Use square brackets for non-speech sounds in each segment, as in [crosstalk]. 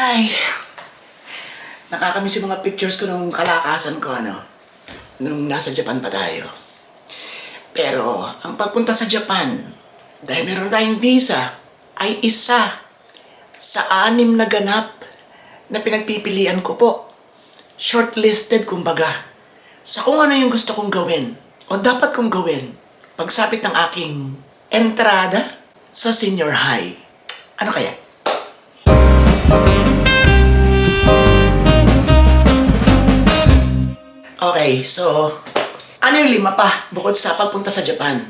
Ay, nakakamiss yung mga pictures ko nung kalakasan ko, ano, nung nasa Japan pa tayo. Pero, ang pagpunta sa Japan, dahil meron tayong visa, ay isa sa anim na ganap na pinagpipilian ko po. Shortlisted, kumbaga, sa kung ano yung gusto kong gawin o dapat kong gawin pagsapit ng aking entrada sa senior high. Ano kaya? Okay, so, ano yung lima pa bukod sa pagpunta sa Japan?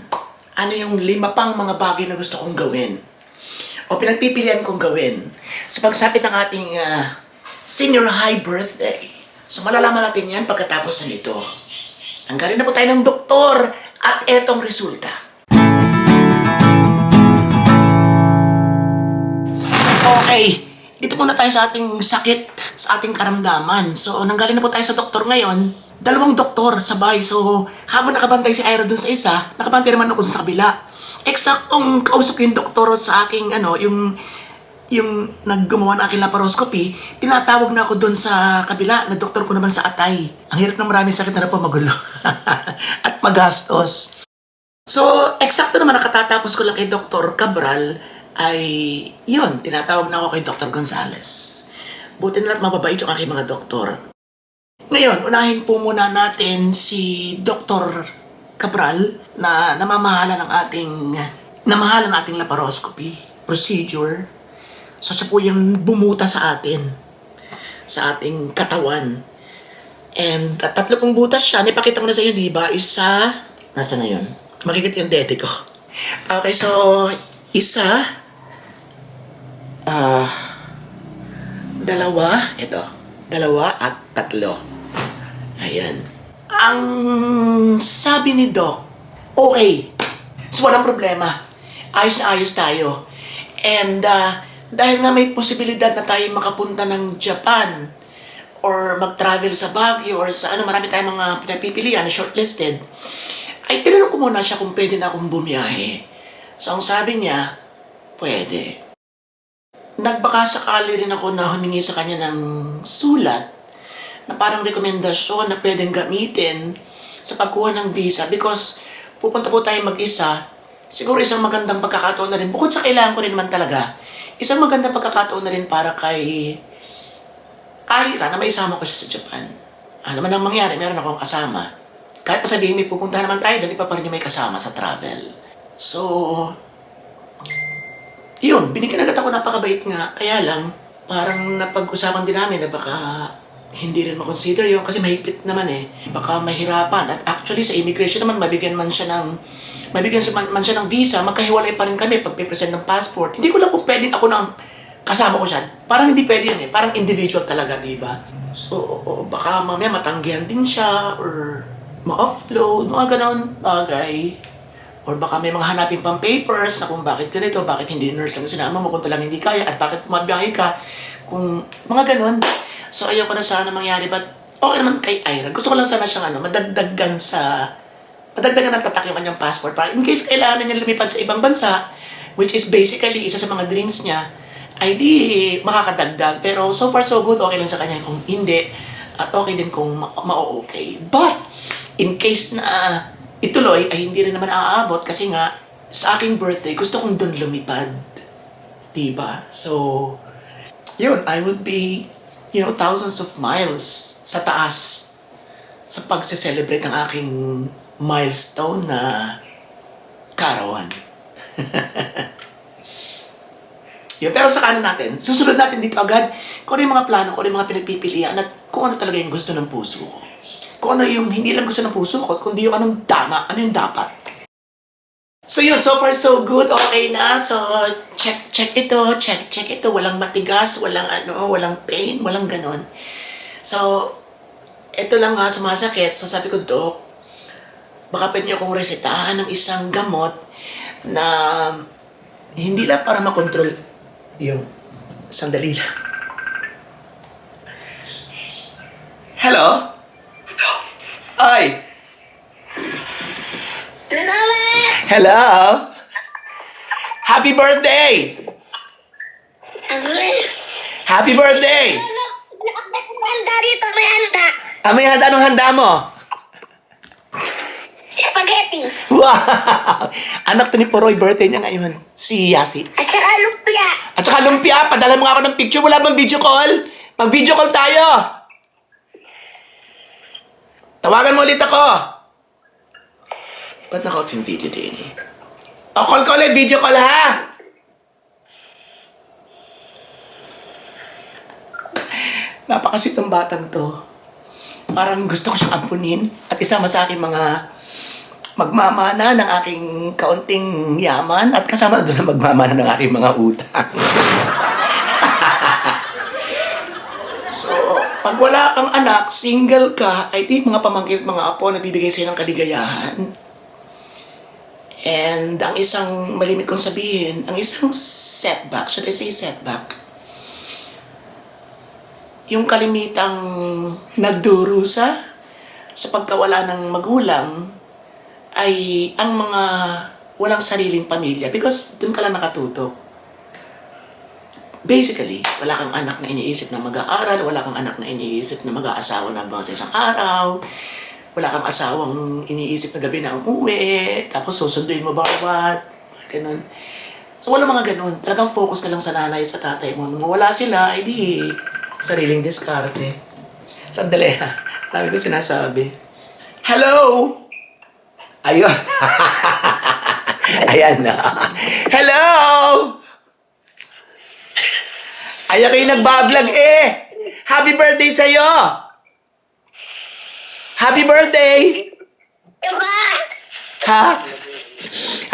Ano yung lima pang mga bagay na gusto kong gawin? O pinagpipilian kong gawin sa pagsapit ng ating ah, senior high birthday? So, malalaman natin yan pagkatapos ng ito. Tanggalin na po tayo ng doktor at etong resulta. Okay, dito muna tayo sa ating sakit, sa ating karamdaman. So, nanggaling na po tayo sa doktor ngayon. Dalawang doktor sabay. So, habang nakabantay si Ira dun sa isa, nakabantay naman ako sa kabila. Eksaktong kausap ko yung doktor sa aking, ano, yung yung naggumawa ng aking laparoscopy, tinatawag na ako doon sa kabila na doktor ko naman sa atay. Ang hirap ng maraming sakit na po magulo. [laughs] At magastos. So, eksakto naman nakatatapos ko lang kay Dr. Cabral ay yun, tinatawag na ako kay Dr. Gonzales. Buti na lang mababait yung aking mga doktor. Ngayon, unahin po muna natin si Dr. Cabral na namamahala ng ating namahala ng ating laparoscopy procedure. So siya po yung bumuta sa atin sa ating katawan. And at tatlo kong butas siya, napakita ko na sa iyo, di ba? Isa, nasa na yun? Makikita yung dede ko. Okay, so, isa, ah, dalawa, ito, dalawa at tatlo. Ayan. Ang sabi ni Doc, okay. So, walang problema. Ayos na ayos tayo. And, ah, dahil nga may posibilidad na tayo makapunta ng Japan or mag-travel sa Baguio or sa ano, marami tayong mga pinapipilian na shortlisted, ay tinanong ko muna siya kung pwede na akong bumiyahe. So, ang sabi niya, pwede. Nagbaka sakali rin ako na humingi sa kanya ng sulat na parang rekomendasyon na pwedeng gamitin sa pagkuha ng visa because pupunta po tayo mag-isa, siguro isang magandang pagkakataon na rin, bukod sa kailangan ko rin man talaga, isang magandang pagkakataon na rin para kay Aira na maisama ko siya sa Japan. Ano man ang mangyari, meron akong kasama. Kahit pa sabihin may pupunta naman tayo, dali pa pa rin may kasama sa travel. So, yun, binigyan agad ako napakabait nga. Kaya lang, parang napag-usapan din namin na baka hindi rin makonsider yun kasi mahigpit naman eh. Baka mahirapan. At actually sa immigration naman, mabigyan man siya ng mabigyan siya man, man siya ng visa, magkahiwalay pa rin kami pag present ng passport. Hindi ko lang kung pwede ako nang kasama ko siya. Parang hindi pwede yun eh. Parang individual talaga, di ba? So, oo, baka mamaya matanggihan din siya or ma-offload, mga ganon bagay. Or baka may mga hanapin pang papers na kung bakit ganito, bakit hindi nurse ang sinama mo kung talagang hindi kaya, at bakit mabiyahe ka, kung mga ganon. So, ayoko na sana mangyari, but okay naman kay Ira. Gusto ko lang sana siyang ano, madagdagan sa, madagdagan ng tatak yung kanyang passport para in case kailangan niya lumipad sa ibang bansa, which is basically isa sa mga dreams niya, ay di makakadagdag. Pero so far so good, okay lang sa kanya kung hindi, at okay din kung ma- ma-okay. But, in case na ituloy, ay hindi rin naman aaabot kasi nga, sa aking birthday, gusto kong doon lumipad. Diba? So, yun, I would be, you know, thousands of miles sa taas sa pagse-celebrate ng aking milestone na karawan. [laughs] Yun, pero sa kanan natin, susunod natin dito agad kung ano yung mga plano, kung ano yung mga pinagpipilian at kung ano talaga yung gusto ng puso ko. Kung ano yung hindi lang gusto ng puso ko, kundi yung anong tama, ano yung dapat. So yun, so far so good, okay na. So check check ito, check check ito, walang matigas, walang ano, walang pain, walang ganon. So ito lang nga sumasakit. So sabi ko, Dok, baka pwede niyo akong resetahan ng isang gamot na hindi lang para makontrol yung sandali lang. Hello? Ay! Hello? Happy birthday! Happy birthday! Handa dito, may handa. Ah, may handa. Anong handa mo? Spaghetti. Wow! [laughs] Anak to ni Poroy, birthday niya ngayon. Si Yasi. At saka lumpia. At saka lumpia, padala mo nga ako ng picture. Wala bang video call? Mag-video call tayo! Tawagan mo ulit ako! Ba't naka-out yung video din eh? O, call ko ulit, video call ha! Napakasweet ng batang to. Parang gusto ko siyang ampunin at isama sa aking mga magmamana ng aking kaunting yaman at kasama na doon ang magmamana ng aking mga utang. [laughs] so, pag wala kang anak, single ka, ay di mga pamangkin mga apo na bibigay sa'yo ng kaligayahan. And ang isang malimit kong sabihin, ang isang setback, should I say setback, yung kalimitang nagdurusa sa pagkawala ng magulang ay ang mga walang sariling pamilya because dun ka lang nakatutok. Basically, wala kang anak na iniisip na mag-aaral, wala kang anak na iniisip na mag-aasawa na hanggang sa isang araw, wala kang asawang iniisip na gabi na umuwi, tapos susunduin mo bawat, ganun. So, wala mga ganun. Talagang focus ka lang sa nanay at sa tatay mo. Nung wala sila, ay di sariling diskarte. Sandali ha. Dami ko sinasabi. Hello! Ayun. [laughs] Ayan na. Hello! Ay, kayo nagbablog eh! Happy birthday sa'yo! Happy birthday! Diba? Ha?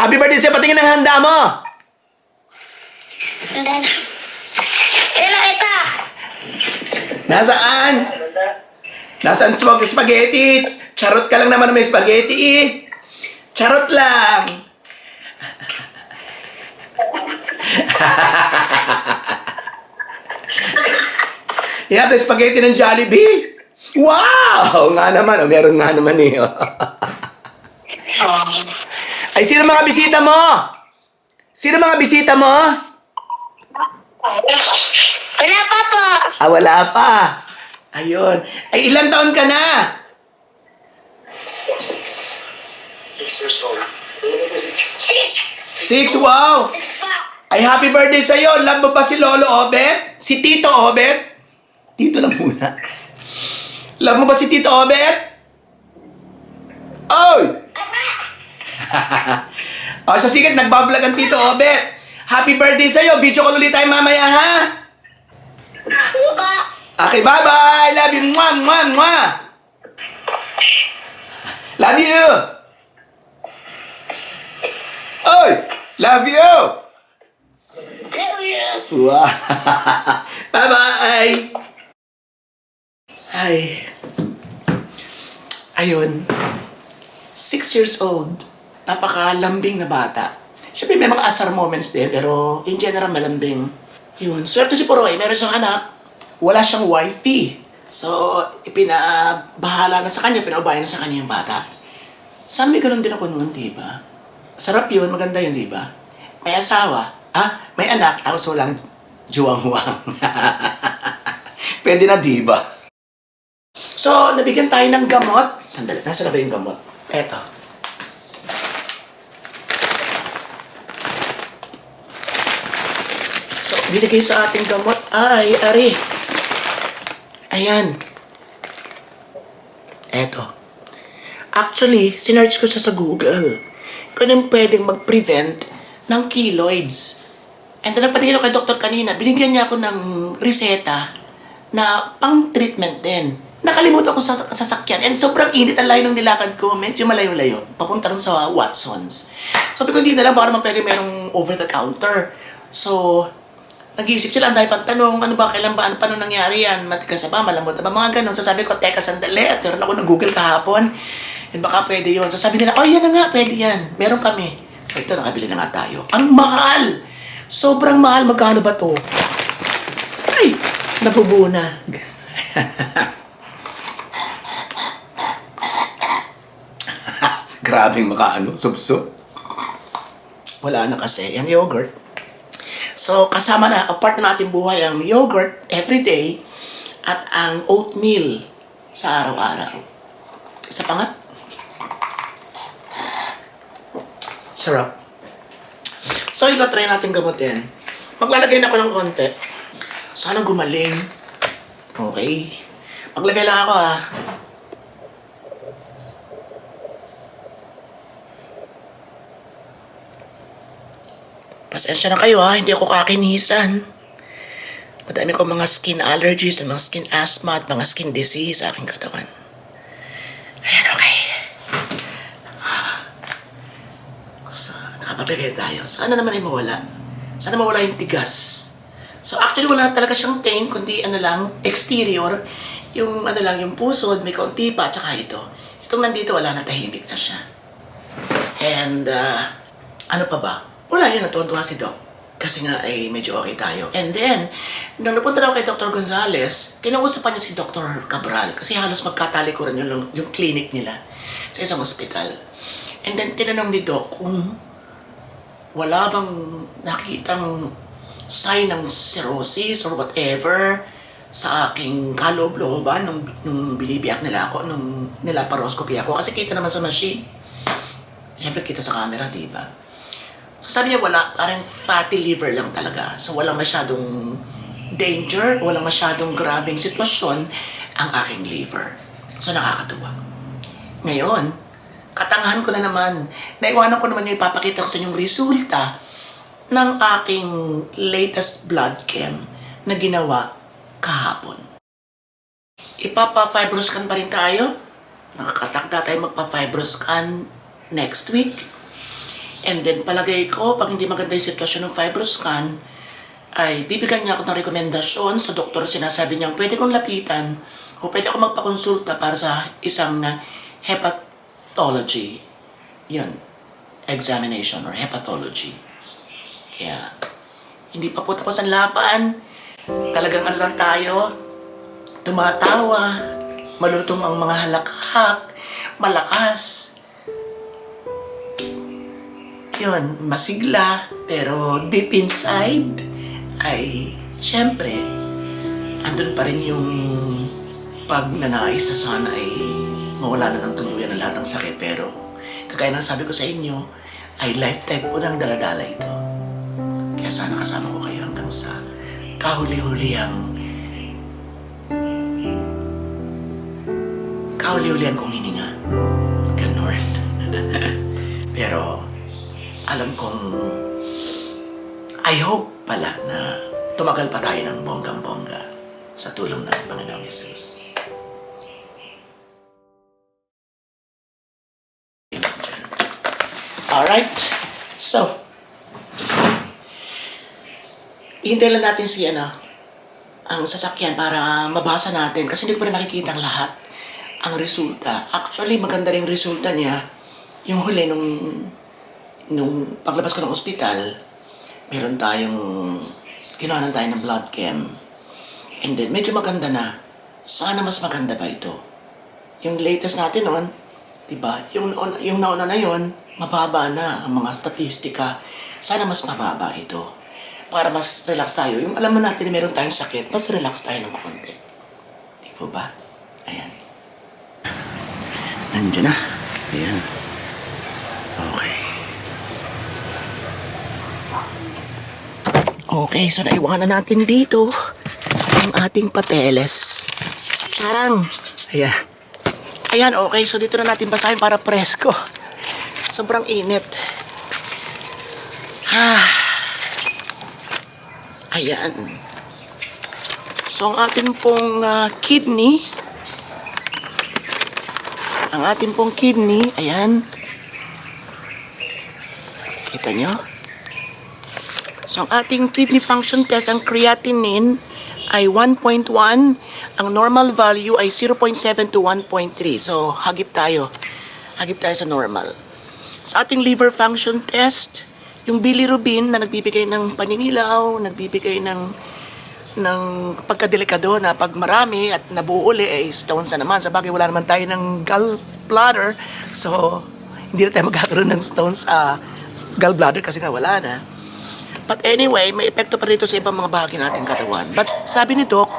Happy birthday sa'yo! Patingin ang handa mo! Handa na. Ito, ito. Nasaan? Nasaan spag spaghetti? Charot ka lang naman na may spaghetti eh. Charot lang. Yan, ito spaghetti ng Jollibee. Wow! Nga naman, oh, meron nga naman eh. [laughs] Ay, sino mga bisita mo? Sino mga bisita mo? Wala pa po. Ah, wala pa. Ayun. Ay, ilang taon ka na? Six. Six, wow! Six pa. Ay, happy birthday sa'yo. Love mo ba si Lolo Obet? Si Tito Obet? Tito lang muna. Love mo ba si Tito Obet? Oy! [laughs] o, so sige, nagbablog ang Tito Obet. Happy birthday sa'yo. Video call ulit tayo mamaya, ha? Okay, bye-bye. Love you. Mwah, mwah, mwah. Love you. Oy! Love you. Love you. Wow. [laughs] Bye-bye. Ay. Ayun. Six years old. Napakalambing na bata. Siyempre may mga asar moments din, pero in general malambing. Yun. Swerte si Poroy. Meron siyang anak. Wala siyang wifey. So, ipinabahala na sa kanya, pinaubayan na sa kanya yung bata. Sa amin ganun din ako noon, di ba? Sarap yun, maganda yun, di ba? May asawa, ah, may anak, tapos walang juwang-huwang. [laughs] Pwede na, di ba? So, nabigyan tayo ng gamot. Sandali, nasa na ba yung gamot? Eto. So, binigay sa ating gamot ay, ari. Ayan. Eto. Actually, sinearch ko siya sa Google. Kung pwedeng mag-prevent ng keloids. And then nagpatingin ako kay doktor kanina, binigyan niya ako ng reseta na pang-treatment din. Nakalimutan ko sa sasakyan and sobrang init ang layo ng nilakad ko. Medyo malayo-layo. Papunta rin sa Watson's. Sabi ko, hindi na lang, baka naman pwede merong over the counter. So, nag-iisip sila, ang dahil pang tanong, ano ba, kailan ba, ano, paano nangyari yan? Matigas na ba, malambot na ba, mga ganun. So sabi ko, teka, sandali, at meron ako nag-google kahapon. Eh, baka pwede yun. So sabi nila, oh, yan na nga, pwede yan. Meron kami. So ito, nakabili na nga tayo. Ang mahal! Sobrang mahal. Magkano ba to? Ay, nabubuo na. [laughs] Grabing makaano, subso. Wala na kasi. Yan yogurt. So, kasama na, a part na natin buhay ang yogurt every day at ang oatmeal sa araw-araw. Isa pa. Sarap. So, ito try natin gamutin. Maglalagay na ako ng konti. Sana gumaling. Okay. Maglagay lang ako ah. Pasensya na kayo ha, hindi ako kakinisan. Madami ko mga skin allergies, mga skin asthma at mga skin disease sa aking katawan. Ayan, okay. So, nakapaglagay tayo. Sana naman ay mawala. Sana mawala yung tigas. So actually wala talaga siyang pain, kundi ano lang, exterior. Yung ano lang, yung pusod, may kaunti pa, tsaka ito. Itong nandito, wala na, tahimik na siya. And, uh, ano pa ba? Wala yun, natuwa si Doc. Kasi nga, ay medyo okay tayo. And then, nung napunta daw kay Dr. Gonzales, kinausapan niya si Dr. Cabral. Kasi halos magkatalikuran yung, yung clinic nila sa isang hospital. And then, tinanong ni Doc kung wala bang nakitang sign ng cirrhosis or whatever sa aking kaloob-looban nung, nung binibiyak nila ako, nung nilaparoscopy ako. Kasi kita naman sa machine. Siyempre kita sa camera, di ba? So sabi niya wala, parang fatty liver lang talaga. So walang masyadong danger, walang masyadong grabing sitwasyon ang aking liver. So nakakatuwa. Ngayon, katangahan ko na naman, naiwanan ko naman yung ipapakita ko sa inyong resulta ng aking latest blood chem na ginawa kahapon. Ipapa-fibroscan pa rin tayo. Nakakatakda tayo magpa-fibroscan next week. And then palagay ko, pag hindi maganda yung sitwasyon ng fibroscan, ay bibigyan niya ako ng rekomendasyon sa doktor. Sinasabi niya, pwede kong lapitan o pwede ako magpakonsulta para sa isang uh, hepatology. Yun, examination or hepatology. Yeah. Hindi pa po tapos ang laban. Talagang ano lang tayo, tumatawa, malutong ang mga halakhak, malakas. Yun, masigla, pero deep inside, ay, syempre, andun pa rin yung pagnanais na sana ay mawala na ng tuluyan ang lahat ng sakit. Pero, kagaya ng sabi ko sa inyo, ay lifetime po ng daladala ito. Kaya sana kasama ko kayo hanggang sa kahuli-huli ang kahuli-hulihan kong hininga. Ganon. [laughs] Pero, alam kong I hope pala na tumagal pa tayo ng bonggang-bongga sa tulong ng Panginoong Yesus. Alright, so, hintay lang natin si ano, ang sasakyan para mabasa natin kasi hindi ko pa rin nakikita ang lahat ang resulta. Actually, maganda rin resulta niya. Yung huli nung nung paglabas ko ng ospital, meron tayong ginawa tayo ng blood chem. And then, medyo maganda na. Sana mas maganda pa ito. Yung latest natin noon, di ba? Yung, yung nauna na yon, mababa na ang mga statistika. Sana mas mababa ito. Para mas relax tayo. Yung alam mo natin na meron tayong sakit, mas relax tayo ng konti. Di po ba? Ayan. Nandiyan na. Ayan. Okay, so naiwanan natin dito ang ating papeles. Charang. Ayan. Ayan, okay. So dito na natin basahin para presko. Sobrang init. Ah. Ayan. So ang ating pong ah, kidney, ang ating pong kidney, ayan. Kita nyo? So, ang ating kidney function test, ang creatinine ay 1.1. Ang normal value ay 0.7 to 1.3. So, hagip tayo. Hagip tayo sa normal. Sa ating liver function test, yung bilirubin na nagbibigay ng paninilaw, nagbibigay ng ng pagkadelikado na pag marami at nabuo uli ay stones na naman. Sa bagay, wala naman tayo ng gallbladder. So, hindi na tayo magkakaroon ng stones sa gallbladder kasi nga wala na. But anyway, may epekto pa rito sa ibang mga bahagi nating katawan. But sabi ni Doc,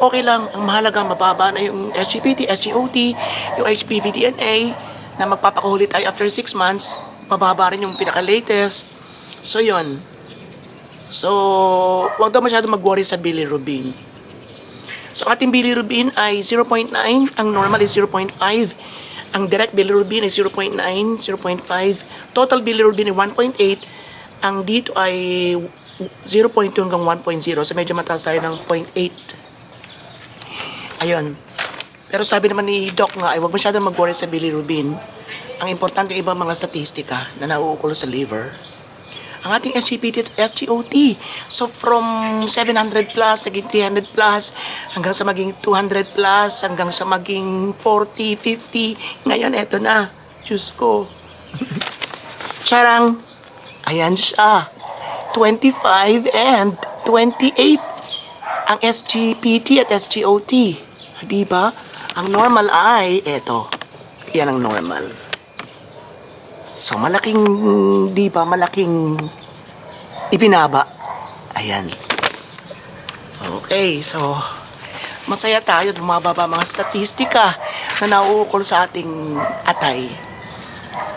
okay lang. Ang mahalaga, mababa na yung SGPT, SGOT, yung HPV DNA, na magpapakahuli tayo after 6 months. Mababa rin yung pinaka-latest. So, yon So, wag daw masyado mag-worry sa bilirubin. So, ating bilirubin ay 0.9, ang normal is 0.5. Ang direct bilirubin ay 0.9, 0.5. Total bilirubin ay 1.8. Ang dito ay 0.2 hanggang 1.0. So, medyo mataas tayo ng 0.8. Ayun. Pero sabi naman ni Doc nga, ay huwag masyadong mag-worry sa bilirubin. Ang importante yung ibang mga statistika na nauukol sa liver. Ang ating SGPT at SGOT. So from 700 plus, naging 300 plus, hanggang sa maging 200 plus, hanggang sa maging 40, 50. Ngayon, eto na. Diyos ko. Charang. Ayan siya. 25 and 28 ang SGPT at SGOT. Di ba? Ang normal ay, eto. Yan ang normal. So, malaking, di ba, malaking ibinaba. Ayan. Okay, so, masaya tayo, bumababa mga statistika na nauukol sa ating atay.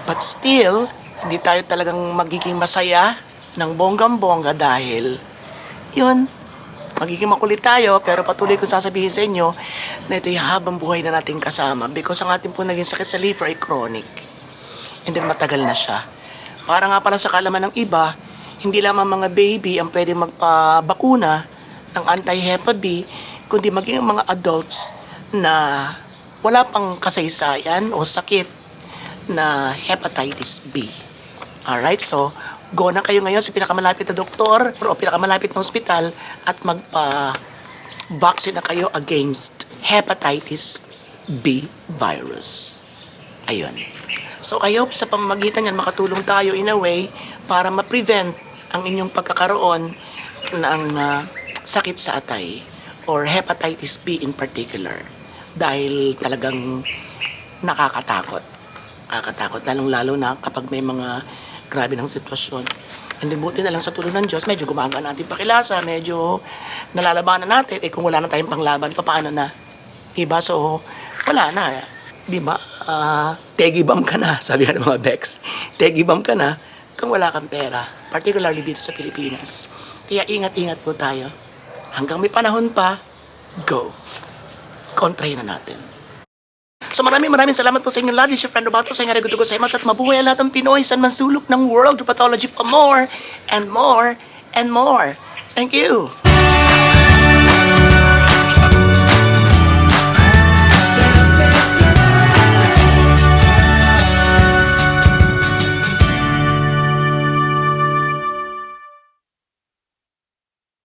But still, hindi tayo talagang magiging masaya ng bonggang-bongga dahil, yun, magiging makulit tayo, pero patuloy kong sasabihin sa inyo na ito'y habang buhay na nating kasama because ang ating po naging sakit sa liver ay chronic. And then matagal na siya. Para nga pala sa kalaman ng iba, hindi lamang mga baby ang pwede magpabakuna ng anti-Hepa B, kundi maging mga adults na wala pang kasaysayan o sakit na hepatitis B. Alright, so go na kayo ngayon sa pinakamalapit na doktor o pinakamalapit na ospital at magpa-vaccine na kayo against hepatitis B virus. Ayun. So kayo sa pamamagitan yan makatulong tayo in a way para ma-prevent ang inyong pagkakaroon ng ah, sakit sa atay or hepatitis B in particular dahil talagang nakakatakot. Nakakatakot lalong-lalo na kapag may mga grabe ng sitwasyon. Then buti na lang sa tulong ng Diyos, medyo gumagaan natin pakilasa, medyo nalalabanan natin. Eh kung wala na tayong panglaban, paano na? Diba? So, wala na. Di ba? Ah, tegibam ka na, [laughs] sabi ng mga Bex. Tegibam ka na kung wala kang pera. Particularly dito sa Pilipinas. Kaya ingat-ingat po tayo. Hanggang may panahon pa, go. Kontrahin na natin. So maraming maraming salamat po sa inyong lahat. This is your friend Robato. Sa inyo ko sa imas at mabuhay ang lahat ng Pinoy sa mansulok ng world pathology pa more and more and more. Thank you.